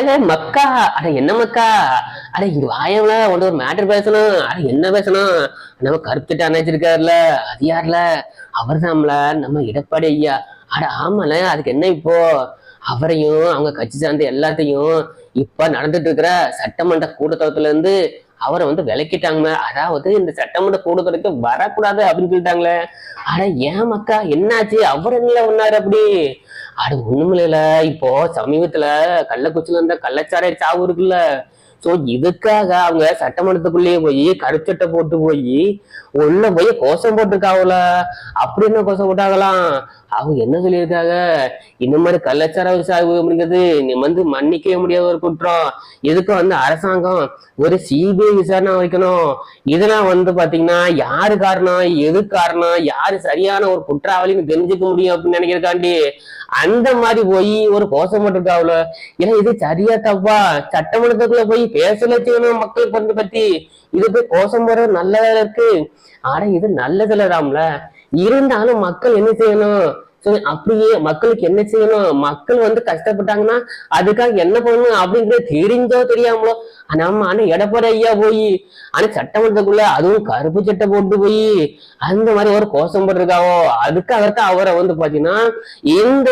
அட மக்கா? அட என்ன மக்கா? அட இங்க வாயவள உன்ட ஒரு மேட்டர் பேசணும். அட என்ன பேசணும்? நம்ம கருத்துட்டு அணைச்சிருக்காருல அது யாருல? அவர் தான்ல நம்ம எடப்பாடி ஐயா. அட ஆமால அதுக்கு என்ன இப்போ? அவரையும் அவங்க கட்சி சார்ந்த எல்லாத்தையும் இப்ப நடந்துட்டு இருக்கிற சட்டமன்ற கூட்டத்தொடத்துல இருந்து அவரை வந்து விளக்கிட்டாங்க அதாவது இந்த சட்டமன்ற கூடுதலுக்கு வரக்கூடாது அப்படின்னு சொல்லிட்டாங்களே? அட ஏன் மக்கா என்னாச்சு? அவர் என்ன ஒன்னாரு அப்படி? அது ஒண்ணுமில்ல இப்போ சமீபத்துல கள்ளக்குச்சில இருந்த கள்ளச்சாரை சாவு இருக்குல்ல. சோ இதுக்காக அவங்க சட்டமன்றத்துக்குள்ளேயே போய் கருச்சட்டை போட்டு போய் உள்ள போய் கோஷம் போட்டிருக்காவுல அப்படி என்ன கோஷம் போட்டாங்களாம்? அவங்க என்ன சொல்லியிருக்காங்க? இந்த மாதிரி கலாச்சார சாவு அப்படிங்கிறது நீ வந்து மன்னிக்கவே முடியாத ஒரு குற்றம். இதுக்கு வந்து அரசாங்கம் ஒரு சிபிஐ விசாரணை வைக்கணும். இதெல்லாம் வந்து பாத்தீங்கன்னா யாரு காரணம் எது காரணம் யாரு சரியான ஒரு குற்றவாளின்னு தெரிஞ்சுக்க முடியும் அப்படின்னு நினைக்கிறக்காண்டி அந்த மாதிரி போய் ஒரு கோஷம் போட்டிருக்காவுல ஏன்னா இது சரியா தப்பா? சட்டமன்றத்துக்குள்ள போய் பேசல செய்யணும் மக்கள் பத்தி பத்தி. இது போய் கோஷம் போடுறது நல்லதா இருக்கு. ஆனா இது நல்லதுல ராம்ல. இருந்தாலும் மக்கள் என்ன செய்யணும்? சரி, அப்படியே மக்களுக்கு என்ன செய்யணும்? மக்கள் வந்து கஷ்டப்பட்டாங்கன்னா அதுக்காக என்ன பண்ணணும் அப்படிங்கிறது தெரிஞ்சோ தெரியாமலோ? நம்ம ஆனா எடப்பாடி ஐயா போய் ஆனா சட்டமன்றத்துக்குள்ள அதுவும் கருப்பு சட்டை போட்டு போய் அந்த மாதிரி ஒரு கோஷம் போட்டிருக்காவோ? அதுக்காகத்தான் அவரை வந்து பாத்தீங்கன்னா இந்த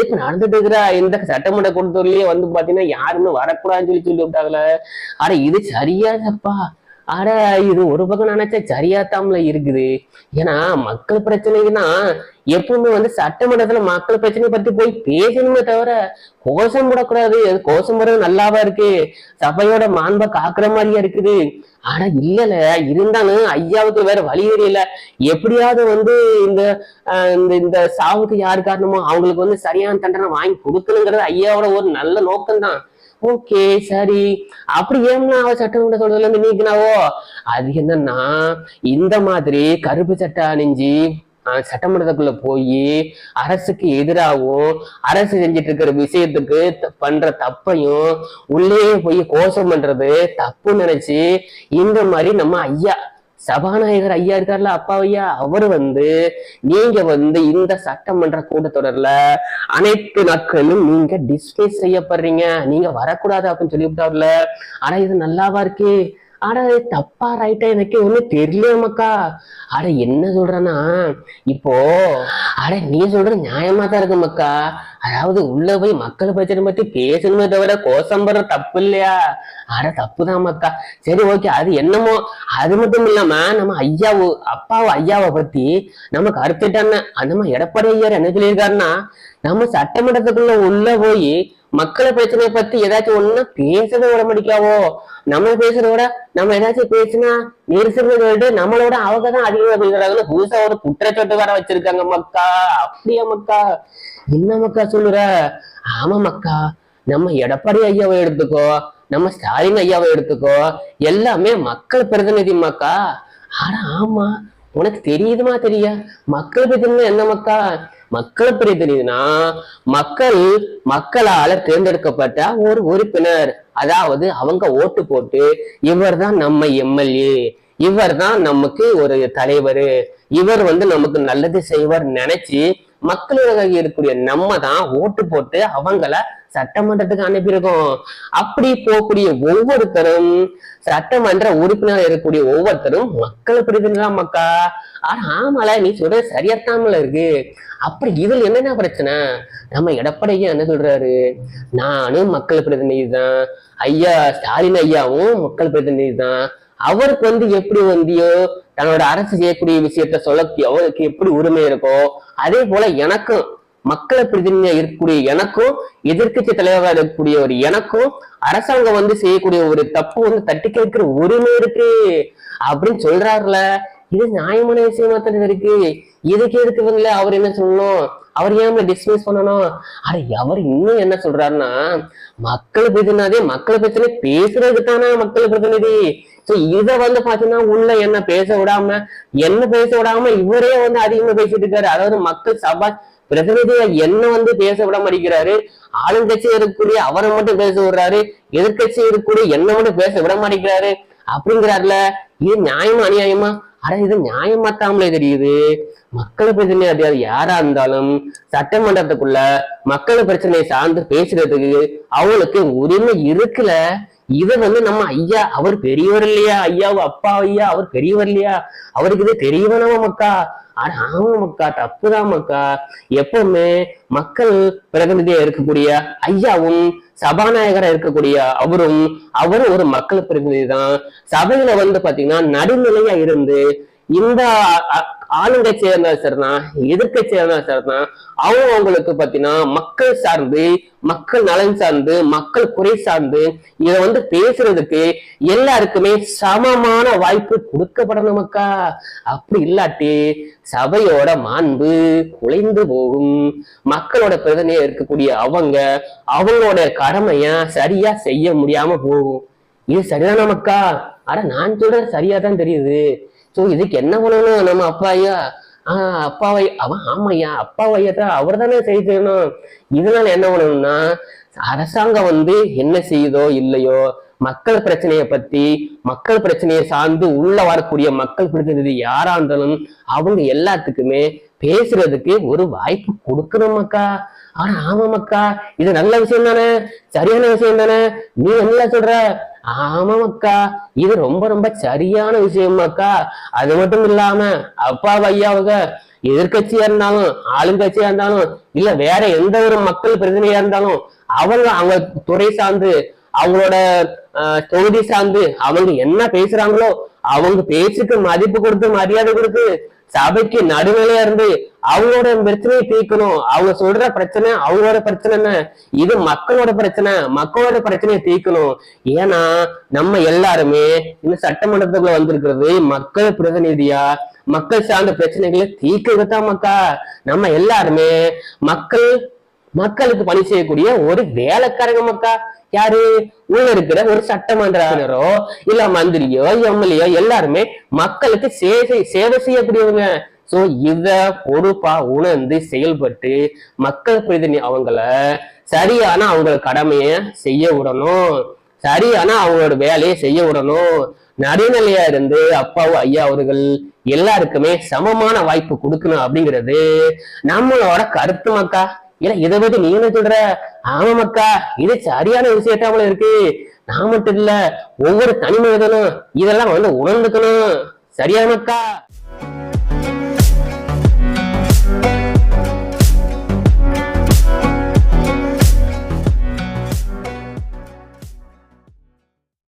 இப்ப நடந்துட்டு இருக்கிற இந்த சட்டமன்ற கூட்டத்தொடர்லயே வந்து பாத்தீங்கன்னா யாருமே வரக்கூடாதுன்னு சொல்லி சொல்லி விட்டாங்களே அட இது சரியா தப்பா அட இது ஒரு பக்கம் நினைச்சா சரியாத்தாமல இருக்குது. ஏன்னா மக்கள் பிரச்சனைக்குன்னா எப்பவுமே வந்து சட்டமன்றத்துல மக்கள் பிரச்சனை பத்தி போய் பேசணுமே தவிர கோஷம் போடக்கூடாது. கோஷம் போடுறது நல்லாவா இருக்கு? சபையோட மாண்பை காக்குற மாதிரியா இருக்குது. ஆனா இல்லல. இருந்தாலும் ஐயாவுக்கு வேற வழி தெரியல. எப்படியாவது வந்து இந்த இந்த இந்த சாவுக்கு யார் காரணமோ அவங்களுக்கு வந்து சரியான தண்டனை வாங்கி கொடுக்கணுங்கிறது ஐயாவோட ஒரு நல்ல நோக்கம்தான். ஓகே சரி. அப்படி ஏம்னா அவ சட்டமன்ற சொல்றதுல இருந்து நீக்கினாவோ? அது என்னன்னா இந்த மாதிரி கருப்பு சட்டை அணிஞ்சு சட்டமன்றத்துக்குள்ள போய் அரசுக்கு எதிராகவும் அரசு செஞ்சிட்டு இருக்கிற விஷயத்துக்கு த- பண்ற தப்பையும் உள்ளே போய் கோஷம் பண்றது தப்பு நினைச்சு இந்த மாதிரி நம்ம ஐயா சபாநாயகர் ஐயா இருக்கார்ல அப்பா ஐயா. அவர் வந்து நீங்க வந்து இந்த சட்டமன்ற கூட்டத்தொடர்ல அனைத்து நாட்களும் நீங்க டிஸ்மிஸ் செய்யப்படுறீங்க. நீங்க வரக்கூடாது அப்படின்னு சொல்லிவிட்டார்ல. ஆனா இது நல்லாவா இருக்கு? ஆனா அது தப்பா ரைட்டா எனக்கு ஒண்ணும் தெரியல மக்கா. அட என்ன சொல்றேன்னா இப்போ அட நீ சொல்ற நியாயமா தான் இருக்கு மக்கா. அதாவது உள்ள போய் மக்கள் பிரச்சனை பத்தி பேசணுமே தவிர கோஷம் போடுற தப்பு இல்லையா? அட தப்புதான் மக்கா. சரி ஓகே அது என்னமோ அது மட்டும் இல்லாம நம்ம ஐயாவு அப்பாவு ஐயாவை பத்தி நம்ம கருத்துட்டான நம்ம எடப்பாடி ஐயார் என்ன சொல்லியிருக்காருன்னா நம்ம சட்டமன்றத்துக்குள்ள உள்ள போய் மக்களை பிரச்சனையை பத்தி ஏதாச்சும் ஒண்ணுன்னா பேசவே விட முடிக்காவோ? நம்ம பேசுறத விட நம்ம ஏதாச்சும் பேசினா நெரிசல் சொல்லிட்டு நம்மளோட அவங்க தான் அதிகமா பேசுறாங்கன்னு புதுசா ஒரு குற்றச்சாட்டு வேற வச்சிருக்காங்க மக்கா. அப்படியா மக்கா? என்ன மக்கா சொல்லுற? ஆமா மக்கா. நம்ம எடப்பாடி ஐயாவை எடுத்துக்கோ. நம்ம ஸ்டாலின் ஐயாவை எடுத்துக்கோ. எல்லாமே மக்கள் பிரதிநிதி மக்கா. ஆனா ஆமா உனக்கு தெரியுதுமா தெரியா? மக்கள் பிரதிநிதி என்ன மக்கா? மக்கள் பிரதிநிதினா மக்கள் மக்களால தேர்ந்தெடுக்கப்பட்ட ஒரு உறுப்பினர். அதாவது அவங்க ஓட்டு போட்டு இவர்தான் நம்ம எம்எல்ஏ. இவர் தான் நமக்கு ஒரு தலைவர். இவர் வந்து நமக்கு நல்லது செய்வார் நினைச்சு மக்களுக்காக இருக்கக்கூடிய நம்ம தான் ஓட்டு போட்டு அவங்கள சட்டமன்றத்துக்கு அனுப்பியிருக்கோம். அப்படி போகக்கூடிய ஒவ்வொருத்தரும் சட்டமன்ற உறுப்பினர் இருக்கக்கூடிய ஒவ்வொருத்தரும் மக்கள் பிரதிநிதிதான் மக்கா. ஆனா ஆமால நீ சொல்றது சரியாத்தாமல இருக்கு. அப்படி இதுல என்னென்ன பிரச்சனை? நம்ம எடப்படைய என்ன சொல்றாரு? நானும் மக்கள் பிரதிநிதி தான் ஐயா ஸ்டாலின் ஐயாவும் மக்கள் பிரதிநிதி தான் அவருக்கு வந்து எப்படி வந்தியோ தன்னோட அரசு செய்யக்கூடிய விஷயத்த சொல்ல அவருக்கு எப்படி உரிமை இருக்கோ அதே போல எனக்கும் மக்களை பிரதிநிதியா இருக்கக்கூடிய எனக்கும் எதிர்க்கட்சி தலைவராக இருக்கக்கூடிய ஒரு எனக்கும் அரசாங்கம் வந்து செய்யக்கூடிய ஒரு தப்பு வந்து தட்டி கேட்கிற உரிமை இருக்கு. அப்படின்னு சொல்றாருல. இது நியாயமான விஷயமா தான் இருக்கு. இதுக்கு எதுக்கு அவர் என்ன சொல்லணும்? அவர் ஏன் டிஸ்மிஸ் பண்ணணும்? அட அவர் இன்னும் என்ன சொல்றாருன்னா மக்கள் பிரதிநிதி மக்கள் பிரச்சனை பேசுறதுக்கு தானே மக்கள் பிரதிநிதி? சோ இத வந்து பாத்தீங்கன்னா உள்ள என்ன பேச விடாம என்ன பேச விடாம இவரே வந்து அதிகமா பேசிட்டு இருக்காரு. அதாவது மக்கள் சபா பிரதிநிதியா என்ன வந்து பேச விட மாட்டேங்கிறாரு ஆளுங்கட்சி இருக்கக்கூடிய அவரை மட்டும் பேச விடுறாரு. எதிர்கட்சி இருக்கக்கூடிய என்ன மட்டும் பேச விட மாட்டேங்கிறாரு அப்படிங்கிறாருல. இது நியாயமா அநியாயமா? ஆனா இது நியாயமாத்தாமலே தெரியுது. மக்கள் பிரச்சனை அது யாரா இருந்தாலும் சட்டமன்றத்துக்குள்ள மக்கள் பிரச்சனையை சார்ந்து பேசுறதுக்கு அவங்களுக்கு உரிமை இருக்குல்ல? இத வந்து நம்ம ஐயா அவர் பெரியவர் இல்லையா? ஐயாவு அப்பா ஐயா அவர் பெரியவர் இல்லையா? அவருக்கு இது தெரியவனவ மக்கா? ஆனா ஆமா மக்கா தப்புதான் மக்கா. எப்பவுமே மக்கள் பிரதிநிதியா இருக்கக்கூடிய ஐயாவும் சபாநாயகரா இருக்கக்கூடிய அவரும் அவரும் ஒரு மக்கள் பிரதிநிதி தான் சபையில வந்து பாத்தீங்கன்னா நடுநிலையா இருந்து இந்த ஆளுங்கட்சியா இருந்தாலும் சரிதான் எதிர்கட்சியா இருந்தாலும் சரிதான் அவங்க அவங்களுக்கு பாத்தீங்கன்னா மக்கள் சார்ந்து மக்கள் நலன் சார்ந்து மக்கள் குறை சார்ந்து இத வந்து பேசுறதுக்கு எல்லாருக்குமே சமமான வாய்ப்பு கொடுக்கப்படணும் மக்கா. அப்படி இல்லாட்டி சபையோட மாண்பு குலைந்து போகும். மக்களோட பிரதிநிதியா இருக்கக்கூடிய அவங்க அவங்களோட கடமைய சரியா செய்ய முடியாம போகும். இது சரிதானா மக்கா? அட நான் சொல்றது சரியா தான் தெரியுது. சோ இதுக்கு என்ன பண்ணணும்? நம்ம அப்பா ஐயா? ஆஹ் அப்பாவை அவன் ஆமையா அப்பாவையா தான் அவர் தானே செய்யணும் இதனால என்ன பண்ணணும்னா அரசாங்கம் வந்து என்ன செய்யுதோ இல்லையோ மக்கள் பிரச்சனையை பத்தி மக்கள் பிரச்சனையை சார்ந்து உள்ள வரக்கூடிய மக்கள் பிரதிநிதி யாரா இருந்தாலும் அவங்க எல்லாத்துக்குமே பேசுறதுக்கு ஒரு வாய்ப்பு கொடுக்கணும் மக்கா. ஆனா ஆமா மக்கா இது நல்ல விஷயம் தானே? சரியான விஷயம் தானே? நீ என்ன சொல்ற? ஆமாமக்கா. இது ரொம்ப ரொம்ப சரியான விஷயமாக்கா. அது மட்டும் இல்லாம அப்பா ஐயாவுக எதிர்கட்சியா இருந்தாலும் ஆளுங்கட்சியா இருந்தாலும் இல்ல வேற எந்த ஒரு மக்கள் பிரதிநிதியா இருந்தாலும் அவங்க அவங்க துறை சார்ந்து அவங்களோட தொகுதி சார்ந்து அவங்க என்ன பேசுறாங்களோ அவங்க பேச்சுக்கு மதிப்பு கொடுத்து மரியாதை கொடுத்து சபைக்கு நடுநிலையா இருந்து அவங்களோட பிரச்சனையை தீர்க்கணும். அவங்க சொல்ற பிரச்சனை அவங்களோட பிரச்சனை என்ன? இது மக்களோட பிரச்சனை மக்களோட பிரச்சனையை தீர்க்கணும். ஏன்னா நம்ம எல்லாருமே இந்த சட்டமன்றத்துக்குள்ள வந்திருக்கிறது மக்கள் பிரதிநிதியா? மக்கள் சார்ந்த பிரச்சனைகளை தீர்க்கிறதுதான் மக்கா. நம்ம எல்லாருமே மக்கள் மக்களுக்கு பணி செய்யக்கூடிய ஒரு வேலைக்காரங்க மக்கா? யாரு? உள்ள இருக்கிற ஒரு சட்டமன்றோ இல்ல மந்திரியோ எம்எல்ஏ எல்லாருமே மக்களுக்கு சேவை சேவை செய்யக்கூடியவங்க. சோ இத பொறுப்பா உணர்ந்து செயல்பட்டு மக்கள் பிரதிநிதி அவங்கள சரியான அவங்களோட கடமைய செய்ய விடணும். சரியான அவங்களோட வேலையை செய்ய விடணும். நடுநிலையா இருந்து அப்பாவும் ஐயா அவர்கள் எல்லாருக்குமே சமமான வாய்ப்பு கொடுக்கணும் அப்படிங்கிறது நம்மளோட கருத்து மக்கா? இல்ல இதை பத்தி நீ என்ன சொல்ற? ஆமாமக்கா இது சரியான விஷயத்தாமல இருக்கு. நான் மட்டும் இல்ல ஒவ்வொரு தனி மனிதனும் இதெல்லாம் வந்து உணர்ந்துக்கணும். சரியா மக்கா?